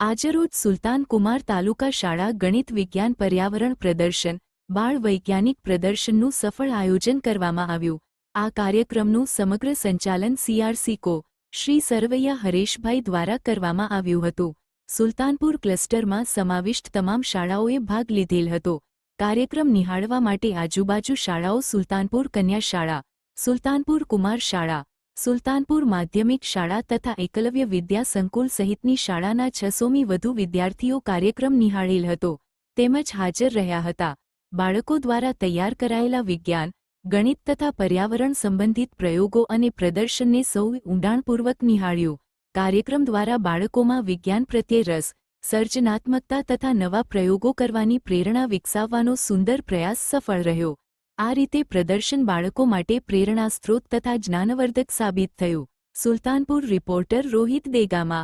આજરોજ સુલતાન કુમાર તાલુકા શાળા ગણિત વિજ્ઞાન પર્યાવરણ પ્રદર્શન, બાળ વૈજ્ઞાનિક પ્રદર્શનનું સફળ આયોજન કરવામાં આવ્યું. આ કાર્યક્રમનું સમગ્ર સંચાલન સીઆરસી કો, શ્રી સરવૈયા હરેશભાઈ દ્વારા કરવામાં આવ્યું હતું. સુલતાનપુર ક્લસ્ટરમાં સમાવિષ્ટ તમામ શાળાઓએ ભાગ લીધેલ હતો. કાર્યક્રમ નિહાળવા માટે આજુબાજુ શાળાઓ સુલતાનપુર કન્યા શાળા, સુલતાનપુર કુમાર શાળા સુલતાનપુર માધ્યમિક શાળા તથા એકલવ્ય વિદ્યા સંકુલ સહિતની શાળાના છસોમી વધુ વિદ્યાર્થીઓ કાર્યક્રમ નિહાળેલ હતો. તેમજ હાજર રહ્યા હતા. બાળકો દ્વારા તૈયાર કરાયેલા વિજ્ઞાન, ગણિત તથા પર્યાવરણ સંબંધિત પ્રયોગો અને પ્રદર્શનને સૌએ ઊંડાણપૂર્વક નિહાળ્યું. કાર્યક્રમ દ્વારા બાળકોમાં વિજ્ઞાન પ્રત્યે રસ, સર્જનાત્મકતા તથા નવા પ્રયોગો કરવાની પ્રેરણા વિકસાવવાનો સુંદર પ્રયાસ સફળ રહ્યો. આ રીતે પ્રદર્શન બાળકો માટે પ્રેરણા સ્ત્રોત તથા જ્ઞાનવર્ધક સાબિત થયું. સુલતાનપુર રિપોર્ટર રોહિત દેગામા.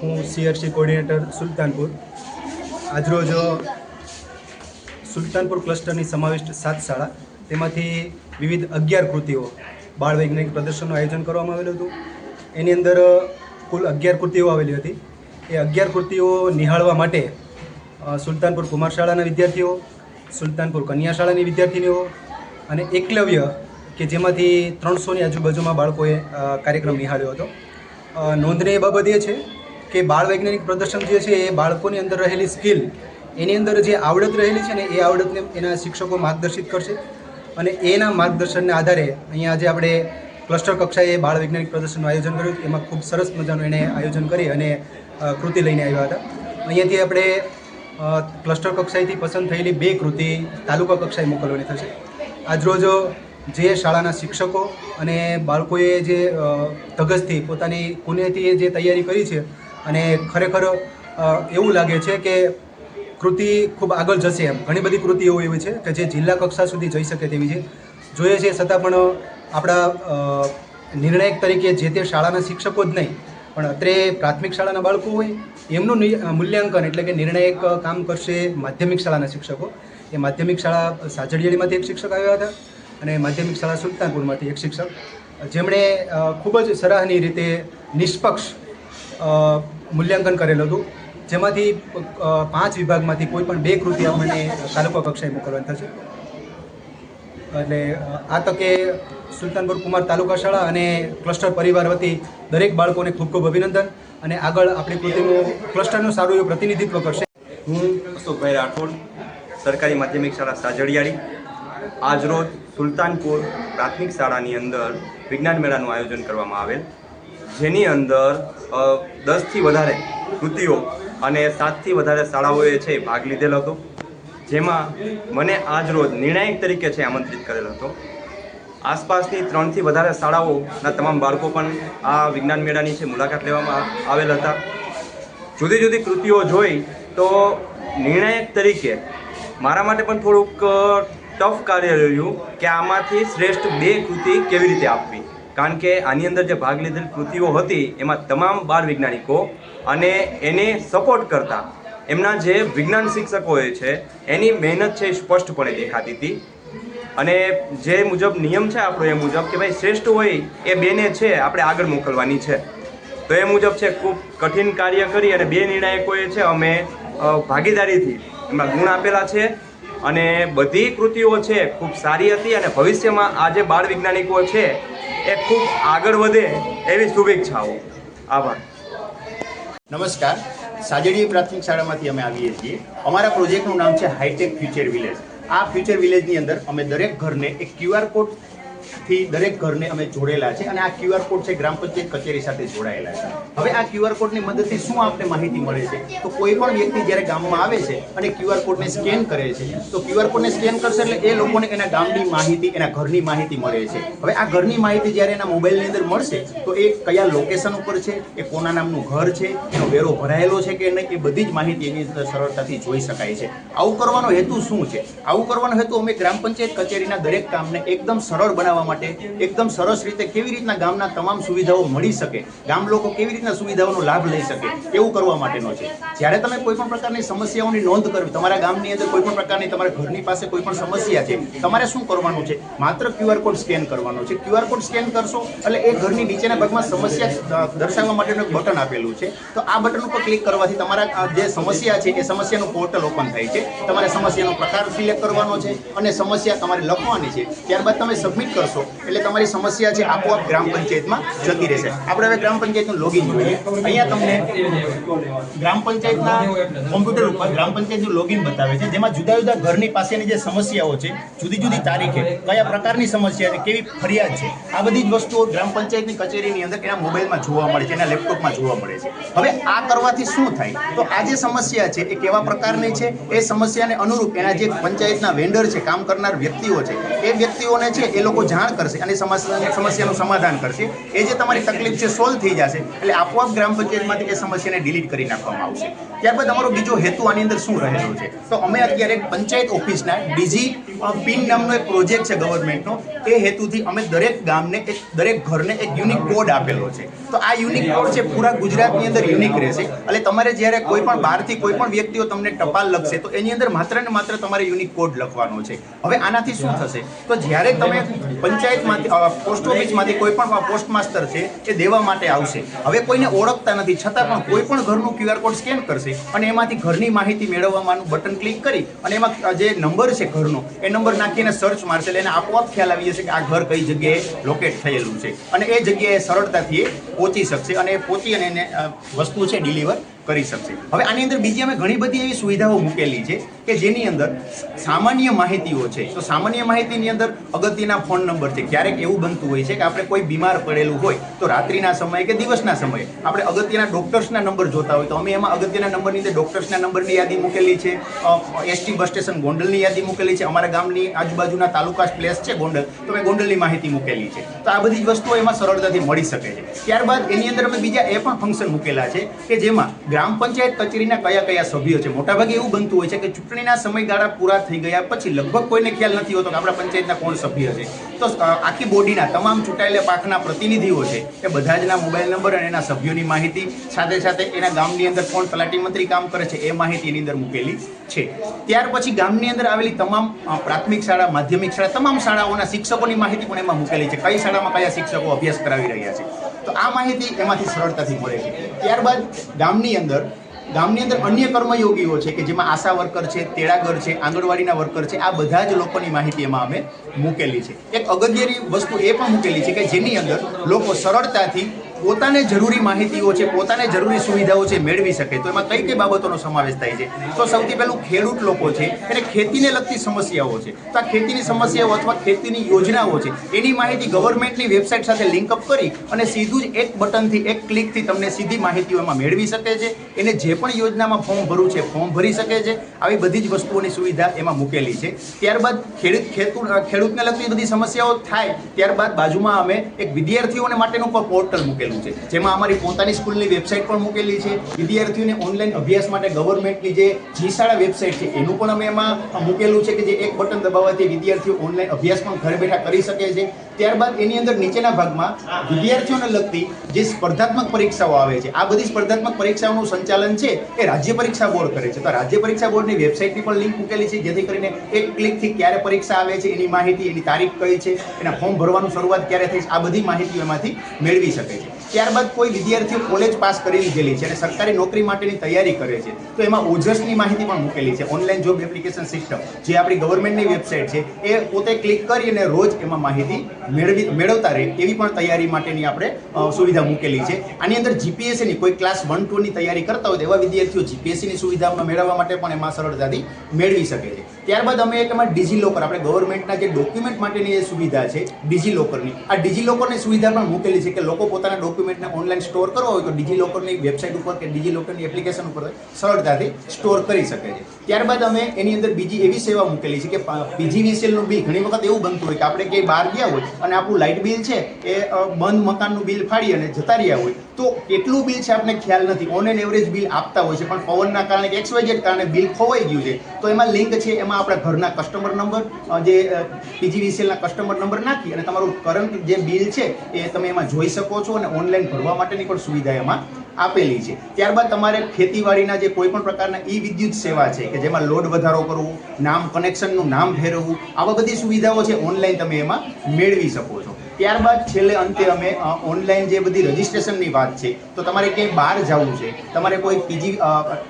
હું સીઆરસી કોર્ડિનેટર સુલતાનપુર. આજરોજ સુલતાનપુર ક્લસ્ટરની સમાવિષ્ટ સાત શાળા, તેમાંથી વિવિધ અગિયાર કૃતિઓ બાળ વૈજ્ઞાનિક પ્રદર્શનનું આયોજન કરવામાં આવેલું હતું. એની અંદર કુલ અગિયાર કૃતિઓ આવેલી હતી. એ અગિયાર કૃતિઓ નિહાળવા માટે સુલતાનપુર કુમાર શાળાના વિદ્યાર્થીઓ સુલતાનપુર કન્યા શાળાની વિદ્યાર્થીનીઓ અને એકલવ્ય કે જેમાંથી ત્રણસોની આજુબાજુમાં બાળકોએ કાર્યક્રમ નિહાળ્યો હતો. નોંધનીય બાબત એ છે કે બાળ વૈજ્ઞાનિક પ્રદર્શન જે છે એ બાળકોની અંદર રહેલી સ્કિલ, એની અંદર જે આવડત રહેલી છે ને એ આવડતને એના શિક્ષકો માર્ગદર્શિત કરશે. અને એના માર્ગદર્શનના આધારે અહીંયા આજે આપણે ક્લસ્ટર કક્ષાએ બાળ વૈજ્ઞાનિક પ્રદર્શનનું આયોજન કર્યું એમાં ખૂબ સરસ મજાનું એણે આયોજન કરી અને કૃતિ લઈને આવ્યા હતા. અહીંયાથી આપણે ક્લસ્ટર કક્ષાએથી પસંદ થયેલી બે કૃતિ તાલુકા કક્ષાએ મોકલવાની થશે. આજરોજ જે શાળાના શિક્ષકો અને બાળકોએ જે ધગજથી પોતાની કુનેથી જે તૈયારી કરી છે અને ખરેખર એવું લાગે છે કે કૃતિ ખૂબ આગળ જશે એમ. ઘણી બધી કૃતિઓ એવી છે કે જે જિલ્લા કક્ષા સુધી જઈ શકે તેવી છે. જોઈએ છે છતાં પણ આપણા નિર્ણાયક તરીકે જે તે શાળાના શિક્ષકો જ નહીં પણ અત્રે પ્રાથમિક શાળાના બાળકો હોય, એમનું મૂલ્યાંકન એટલે કે નિર્ણાયક કામ કરશે માધ્યમિક શાળાના શિક્ષકો. એ માધ્યમિક શાળા સાજડિયાળીમાંથી એક શિક્ષક આવ્યા હતા અને માધ્યમિક શાળા સુલતાનપુરમાંથી એક શિક્ષક. જેમણે ખૂબ જ સરાહનીય રીતે નિષ્પક્ષ મૂલ્યાંકન કરેલું હતું. જેમાંથી પાંચ વિભાગમાંથી કોઈ પણ બે કૃતિ આપણને તાલુકા કક્ષાએ મોકલવાની થશે. એટલે આ તકે સુલતાનપુર કુમાર તાલુકા શાળા અને ક્લસ્ટર પરિવાર વતી દરેક બાળકોને ખૂબ ખૂબ અભિનંદન. અને આગળ આપણી કૃતિનું ક્લસ્ટરનું સારું એવું પ્રતિનિધિત્વ કરશે. હું અશોકભાઈ રાઠોડ, સરકારી માધ્યમિક શાળા સાજડિયાળી. આજરોજ સુલતાનપુર પ્રાથમિક શાળાની અંદર વિજ્ઞાન મેળાનું આયોજન કરવામાં આવેલ. જેની અંદર દસથી વધારે કૃતિઓ અને સાતથી વધારે શાળાઓએ છે ભાગ લીધેલો હતો. જેમાં મને આજરોજ નિર્ણાયક તરીકે છે આમંત્રિત કરેલો હતો. આસપાસની ત્રણથી વધારે શાળાઓના તમામ બાળકો પણ આ વિજ્ઞાન મેળાની છે મુલાકાત લેવામાં આવેલ હતા. જુદી જુદી કૃતિઓ જોઈ તો નિર્ણાયક તરીકે મારા માટે પણ થોડુંક ટફ કાર્ય રહ્યું કે આમાંથી શ્રેષ્ઠ બે કૃતિ કેવી રીતે આપવી? કારણ કે આની અંદર જે ભાગ લીધેલ કૃતિઓ હતી, એમાં તમામ બાળ વૈજ્ઞાનિકો અને એને સપોર્ટ કરતા એમના જે વિજ્ઞાન શિક્ષકો હોય છે, એની મહેનત છે એ સ્પષ્ટપણે દેખાતી હતી. અને જે મુજબ નિયમ છે આપણો એ મુજબ કે ભાઈ શ્રેષ્ઠ હોય એ બેને છે આપણે આગળ મોકલવાની છે. તો એ મુજબ છે ખૂબ કઠિન કાર્ય કરી અને બે નિર્ણાયકોએ છે અમે ભાગીદારીથી એમાં ગુણ આપેલા છે. અને બધી કૃતિઓ છે ખૂબ સારી હતી અને ભવિષ્યમાં આ જે બાળ વૈજ્ઞાનિકો છે એ ખૂબ આગળ વધે એવી શુભેચ્છાઓ. આભાર. નમસ્કાર. સાજડી પ્રાથમિક શાળામાંથી અમે આવીએ છીએ. અમારા પ્રોજેક્ટનું નામ છે હાઈટેક ફ્યુચર વિલેજ આ ફ્યુચર વિલેજની અંદર અમે દરેક ઘરને એક ક્યુઆર કોડ થી દરેક ઘરને અમે જોડેલા છે અને આ ક્યુઆર કોડ છે ગ્રામ પંચાયત કચેરી સાથે જોડાયેલા છે. હવે આ ક્યુઆર કોડની મદદથી શું આપને માહિતી મળે છે? તો કોઈ પણ વ્યક્તિ જ્યારે ગામમાં આવે છે અને ક્યુઆર કોડને સ્કેન કરે છે, તો ક્યુઆર કોડને સ્કેન કરશે એટલે એ લોકોને એના ગામની માહિતી, એના ઘરની માહિતી મળે છે. હવે આ ઘરની માહિતી જ્યારે એના મોબાઈલની અંદર મળશે, તો એ કયા લોકેશન ઉપર છે, એ કોના નામનું ઘર છે, એનો વેરો ભરાયેલો છે કે નહીં, એ બધી જ માહિતી એની અંદર સરળતાથી જોઈ શકાય છે. આવું કરવાનો હેતુ શું છે? આવું કરવાનો હેતુ અમે ગ્રામ પંચાયત કચેરીના દરેક કામને એકદમ સરળ બનાવવા બનાવવા માટે એકદમ સરસ રીતે કેવી રીતના ગામના તમામ સુવિધાઓ મળી શકે, ગામ લોકો કેવી રીતના સુવિધાઓનો લાભ લઈ શકે, એવું કરવા માટેનો છે. જ્યારે તમે કોઈ પણ પ્રકારની સમસ્યાઓની નોંધ કરવી, તમારા ગામની અંદર કોઈ પણ પ્રકારની તમારા ઘરની પાસે કોઈ પણ સમસ્યા છે, તમારે શું કરવાનું છે? માત્ર ક્યુઆર કોડ સ્કેન કરવાનો છે. ક્યુઆર કોડ સ્કેન કરશો, એટલે એ ઘરની નીચેના ભાગમાં સમસ્યા દર્શાવવા માટેનું એક બટન આપેલું છે. તો આ બટન ઉપર ક્લિક કરવાથી તમારા જે સમસ્યા છે, એ સમસ્યાનું પોર્ટલ ઓપન થાય છે. તમારે સમસ્યાનો પ્રકાર સિલેક્ટ કરવાનો છે અને સમસ્યા તમારે લખવાની છે. ત્યારબાદ તમે સબમિટ કરશો. એટલે તમારી સમસ્યા છે આપોઆપ ગ્રામ પંચાયતમાં જતી રહેશે. આપણે હવે ગ્રામ પંચાયતનું લોગિન જોઈએ. અહીંયા તમને ગ્રામ પંચાયતના કોમ્પ્યુટર ઉપર ગ્રામ પંચાયતનું લોગિન બતાવે છે, જેમાં જુદા જુદા ઘરની પાસેની જે સમસ્યાઓ છે, જુદી જુદી તારીખે કયા પ્રકારની સમસ્યા છે, કેવી ફરિયાદ છે, આ બધી જ વસ્તુઓ ગ્રામ પંચાયતની કચેરીની અંદર એના મોબાઈલમાં જોવા મળે છે, એના લેપટોપમાં જોવા મળે છે. હવે આ કરવાથી શું થાય? તો આ જે સમસ્યા છે, એ કેવા પ્રકારની છે? એ સમસ્યાને અનુરૂપ એના જે પંચાયતના વેન્ડર છે, કામ કરનાર વ્યક્તિઓ છે, એ વ્યક્તિઓને છે, એ લોકો જાણ કરશે અને સમસ્યા સમસ્યાનું સમાધાન કરશે. એ જે તમારી તકલીફ છે સોલ્વ થઈ જશે. એટલે આપોઆપ ગ્રામ પંચાયતમાંથી એ સમસ્યાને ડિલીટ કરી નાખવામાં આવશે. ત્યારબાદ અમારો બીજો હેતુ આની અંદર શું રહેલો છે? તો અમે અત્યારે પંચાયત ઓફિસના ડીજી પિન નામનો એક પ્રોજેક્ટ છે ગવર્મેન્ટનો એ હેતુથી અમે દરેક ગામને એક, દરેક ઘરને એક યુનિક કોડ આપેલો છે. તો આ યુનિક કોડ છે, પૂરા ગુજરાતની અંદર યુનિક રહેશે. એટલે તમારે જ્યારે કોઈ પણ બહારથી કોઈ પણ વ્યક્તિઓ તમને ટપાલ લખશે, તો એની અંદર માત્ર ને માત્ર તમારે યુનિક કોડ લખવાનો છે. હવે આનાથી શું થશે? તો જ્યારે તમે પંચાયતમાંથી પોસ્ટ ઓફિસમાંથી કોઈ પણ પોસ્ટ માસ્ટર છે, એ દેવા માટે આવશે. હવે કોઈને ઓળખતા નથી, છતાં પણ કોઈ પણ ઘરનું ક્યુઆર કોડ સ્કેન કરશે અને એમાંથી ઘરની માહિતી મેળવવાનું બટન ક્લિક કરી અને એમાં જે નંબર છે ઘરનો, એ નંબર નાખીને સર્ચ મારશે, એટલે એને આપોઆપ ખ્યાલ આવી જશે કે આ ઘર કઈ જગ્યાએ લોકેટ થયેલું છે. અને એ જગ્યાએ સરળતાથી એ પહોંચી શકશે અને એ પહોંચી અને એને વસ્તુ છે ડિલિવર કરી શકશે. હવે આની અંદર બીજી અમે ઘણી બધી એવી સુવિધાઓ મૂકેલી છે કે જેની અંદર સામાન્ય માહિતીઓ છે. તો સામાન્ય માહિતીની અંદર અગત્યના ફોન નંબર છે. ક્યારેક એવું બનતું હોય છે કે આપણે કોઈ બીમાર પડેલું હોય તો રાત્રિના સમયે કે દિવસના સમયે આપણે અગત્યના ડોક્ટર્સના નંબર જોતા હોય તો અમે એમાં અગત્યના નંબરની અંદર ડોક્ટર્સના નંબરની યાદી મૂકેલી છે. એસટી બસ સ્ટેશન ગોંડલની યાદી મૂકેલી છે. અમારા ગામની આજુબાજુના તાલુકા પ્લેસ છે ગોંડલ. તો અમે ગોંડલની માહિતી મૂકેલી છે. તો આ બધી જ વસ્તુઓ એમાં સરળતાથી મળી શકે છે. ત્યારબાદ એની અંદર અમે બીજા એ પણ ફંક્શન મૂકેલા છે કે જેમાં ગ્રામ પંચાયત કચેરીના કયા કયા સભ્યો છે? મોટાભાગે એવું બનતું હોય છે કે ચૂંટણીના સમયગાળા પૂરા થઈ ગયા પછી લગભગ કોઈને ખ્યાલ નથી હોતો કે આપણા પંચાયતના કોણ સભ્ય છે. તો આખી બોડીના તમામ ચૂંટાયેલા પાકના પ્રતિનિધિઓ છે એ બધા જના મોબાઈલ નંબર અને એના સભ્યોની માહિતી, સાથે સાથે એના ગામની અંદર કોણ તલાટી મંત્રી કામ કરે છે એ માહિતી એની અંદર મૂકેલી છે. ત્યાર પછી ગામની અંદર આવેલી તમામ પ્રાથમિક શાળા, માધ્યમિક શાળા, તમામ શાળાઓના શિક્ષકોની માહિતી પણ એમાં મૂકેલી છે. કઈ શાળામાં કયા શિક્ષકો અભ્યાસ કરાવી રહ્યા છે? તો આ માહિતી એમાંથી સરળતાથી મળે છે. ત્યારબાદ ગામની અંદર ગામની અંદર અન્ય કર્મયોગીઓ છે કે જેમાં આશા વર્કર છે, તેડાગર છે, આંગણવાડીના વર્કર છે, આ બધા જ લોકોની માહિતી એમાં અમે મૂકેલી છે. એક અગત્યની વસ્તુ એ પણ મૂકેલી છે કે જેની અંદર લોકો સરળતાથી પોતાને જરૂરી માહિતીઓ છે, પોતાને જરૂરી સુવિધાઓ છે મેળવી શકે. તો એમાં કઈ કઈ બાબતોનો સમાવેશ થાય છે? તો સૌથી પહેલું ખેડૂત લોકો છે, એને ખેતીને લગતી સમસ્યાઓ છે. તો આ ખેતીની સમસ્યાઓ અથવા ખેતીની યોજનાઓ છે, એની માહિતી ગવર્મેન્ટની વેબસાઇટ સાથે લિંકઅપ કરી અને સીધું જ એક બટનથી, એક ક્લિકથી તમને સીધી માહિતીઓ એમાં મેળવી શકે છે. એને જે પણ યોજનામાં ફોર્મ ભરવું છે, ફોર્મ ભરી શકે છે. આવી બધી જ વસ્તુઓની સુવિધા એમાં મૂકેલી છે. ત્યારબાદ ખેડૂત ખેડૂતને લગતી બધી સમસ્યાઓ થાય, ત્યારબાદ બાજુમાં અમે એક વિદ્યાર્થીઓને માટેનું પણ પોર્ટલ મૂકેલું છે. જેમાં અમારી પોતાની સ્કૂલની વેબસાઇટ પણ મૂકેલી છે. વિદ્યાર્થીઓને ઓનલાઈન અભ્યાસ માટે ગવર્મેન્ટની જે જી શાળા વેબસાઇટ છે, એનું પણ અમે એમાં મૂકેલું છે કે જે એક બટન દબાવવાથી વિદ્યાર્થીઓ ઓનલાઈન અભ્યાસ પણ ઘરે બેઠા કરી શકે છે. ત્યારબાદ એની અંદર નીચેના ભાગમાં વિદ્યાર્થીઓને લગતી જે સ્પર્ધાત્મક પરીક્ષાઓ આવે છે, આ બધી સ્પર્ધાત્મક પરીક્ષાઓનું સંચાલન છે એ રાજ્ય પરીક્ષા બોર્ડ કરે છે. તો રાજ્ય પરીક્ષા બોર્ડની વેબસાઇટની પણ લિંક મૂકેલી છે, જેથી કરીને એક ક્લિકથી ક્યારે પરીક્ષા આવે છે, એની માહિતી, એની તારીખ કઈ છે, એના ફોર્મ ભરવાનું શરૂઆત ક્યારે થઈ છે, આ બધી માહિતી એમાંથી મેળવી શકે છે. ત્યારબાદ કોઈ વિદ્યાર્થીઓ કોલેજ પાસ કરી લીધેલી છે અને સરકારી નોકરી માટેની તૈયારી કરે છે, તો એમાં ઓજસની માહિતી પણ મૂકેલી છે. ઓનલાઈન જોબ એપ્લિકેશન સિસ્ટમ જે આપણી ગવર્મેન્ટની વેબસાઇટ છે, એ પોતે ક્લિક કરી અને રોજ એમાં માહિતી મેળવી મેળવતા રહે એવી પણ તૈયારી માટેની આપણે સુવિધા મૂકેલી છે. આની અંદર જીપીએસસીની કોઈ ક્લાસ વન ટુની તૈયારી કરતા હોય તો એવા વિદ્યાર્થીઓ જીપીએસસીની સુવિધામાં મેળવવા માટે પણ એમાં સરળતાથી મેળવી શકે છે. ત્યારબાદ અમે એક એમાં ડિજી લોકર આપણે ગવર્મેન્ટના જે ડોક્યુમેન્ટ માટેની જે સુવિધા છે ડિજી લોકરની આ ડિજી લોકરની સુવિધા પણ મૂકેલી છે કે લોકો પોતાના ડોક્યુમેન્ટને ઓનલાઈન સ્ટોર કરવા હોય તો ડિજી લોકરની વેબસાઇટ ઉપર કે ડિજી લોકરની એપ્લિકેશન ઉપર સરળતાથી સ્ટોર કરી શકે છે. ત્યારબાદ અમે એની અંદર બીજી એવી સેવા મૂકેલી છે કે પીજીવીસીએલનું બિલ ઘણી વખત એવું બનતું હોય કે આપણે ક્યાંય બહાર ગયા હોય અને આપણું લાઇટ બિલ છે એ બંધ મકાનનું બિલ ફાડી અને જતા રહ્યા હોય, તો કેટલું બિલ છે આપણને ખ્યાલ નથી. ઓન એન એવરેજ બિલ આપતા હોય છે, પણ પવનના કારણે કે એક્સવાયઝેડ કારણે બિલ ખોવાઈ ગયું છે. તો એમાં લિંક છે, એમાં આપણા ઘરના કસ્ટમર નંબર જે જે પીજીવીસીએલના કસ્ટમર નંબર નાખી અને તમારું કરંટ જે બિલ છે એ તમે એમાં જોઈ શકો છો અને ઓનલાઈન ભરવા માટેની પણ સુવિધા એમાં આપેલી છે. ત્યારબાદ તમારે ખેતીવાડીના જે કોઈ પણ પ્રકારના ઈ વિદ્યુત સેવા છે, કે જેમાં લોડ વધારો કરવું, નામ કનેક્શનનું નામ ફેરવવું, આવા બધી સુવિધાઓ છે ઓનલાઈન તમે એમાં મેળવી શકો છો. ત્યારબાદ છેલ્લે અંતે અમે ઓનલાઈન જે બધી રજિસ્ટ્રેશનની વાત છે, તો તમારે ક્યાંય બહાર જવું છે, તમારે કોઈ પીજી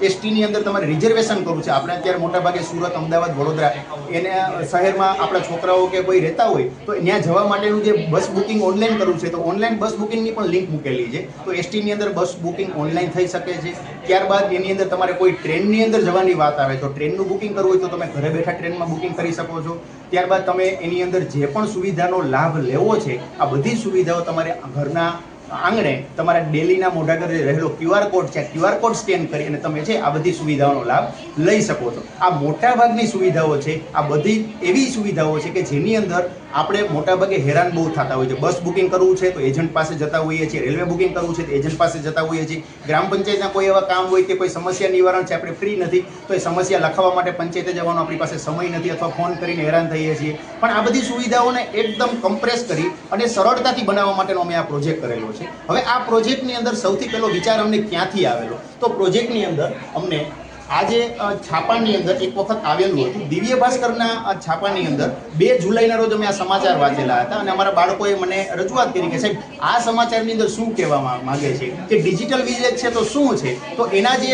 એસટીની અંદર તમારે રિઝર્વેશન કરવું છે. આપણે અત્યારે મોટાભાગે સુરત, અમદાવાદ, વડોદરા, એને શહેરમાં આપણા છોકરાઓ કે કોઈ રહેતા હોય, તો ત્યાં જવા માટેનું જે બસ બુકિંગ ઓનલાઈન કરવું છે, તો ઓનલાઈન બસ બુકિંગની પણ લિંક મૂકેલી છે. તો એસટીની અંદર બસ બુકિંગ ઓનલાઈન થઈ શકે છે. ત્યારબાદ એની અંદર તમારે કોઈ ટ્રેનની અંદર જવાની વાત આવે, તો ટ્રેનનું બુકિંગ કરવું હોય તો તમે ઘરે બેઠા ટ્રેનમાં બુકિંગ કરી શકો છો. ત્યારબાદ તમે એની અંદર જે પણ સુવિધાનો લાભ લેવો છે, આ બધી સુવિધાઓ તમારે ઘરના આંગણે તમારા ડેલીના મોઢાગર જે રહેલો ક્યુઆર કોડ છે ક્યુઆર કોડ સ્કેન કરી અને તમે છે આ બધી સુવિધાઓનો લાભ લઈ શકો છો. આ મોટાભાગની સુવિધાઓ છે, આ બધી એવી સુવિધાઓ છે કે જેની અંદર આપણે મોટાભાગે હેરાન બહુ થતા હોય છે બસ બુકિંગ કરવું છે તો એજન્ટ પાસે જતા હોઈએ છીએ, રેલવે બુકિંગ કરવું છે તો એજન્ટ પાસે જતા હોઈએ છીએ. ગ્રામ પંચાયતના કોઈ એવા કામ હોય કે કોઈ સમસ્યા નિવારણ છે, આપણે ફ્રી નથી, તો એ સમસ્યા લખાવવા માટે પંચાયતે જવાનો આપણી પાસે સમય નથી અથવા ફોન કરીને હેરાન થઈએ છીએ. પણ આ બધી સુવિધાઓને એકદમ કમ્પ્રેસ કરી અને સરળતાથી બનાવવા માટેનો અમે આ પ્રોજેક્ટ કરેલો છે. હવે આ પ્રોજેક્ટની અંદર સૌથી પહેલો વિચાર અમને ક્યાંથી આવેલો? તો પ્રોજેક્ટની અંદર અમને આજે છાપાની અંદર એક વખત આવેલું હતું. દિવ્ય ભાસ્કરના છાપાની અંદર બે જુલાઈના રોજ અમે આ સમાચાર વાંચેલા હતા અને અમારા બાળકોએ મને રજૂઆત કરી કે, સાહેબ, આ સમાચારની અંદર શું કહેવા માગે છે? કે ડિજિટલ વિલેજ છે તો શું છે? તો એના જે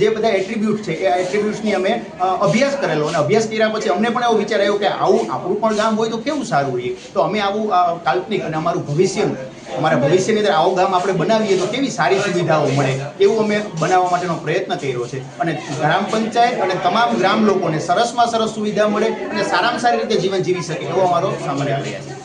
જે બધા એટ્રીબ્યુટ છે, એ એટ્રીબ્યુટ્સની અમે અભ્યાસ કરેલો અને અભ્યાસ કર્યા પછી અમને પણ એવો વિચાર આવ્યો કે આવું, આપણું પણ ગામ હોય તો કેવું સારું હોય તો અમે આવું કાલ્પનિક અને અમારું ભવિષ્ય, અમારા ભવિષ્યની અંદર આવું ગામ આપણે બનાવીએ તો કેવી સારી સુવિધાઓ મળે? એવું અમે બનાવવા માટેનો પ્રયત્ન કર્યો છે. અને ગ્રામ પંચાયત અને તમામ ગ્રામ લોકોને સરસમાં સરસ સુવિધા મળે અને સારામાં સારી રીતે જીવન જીવી શકે એવો અમારો સામાન્ય પ્રયાસ છે.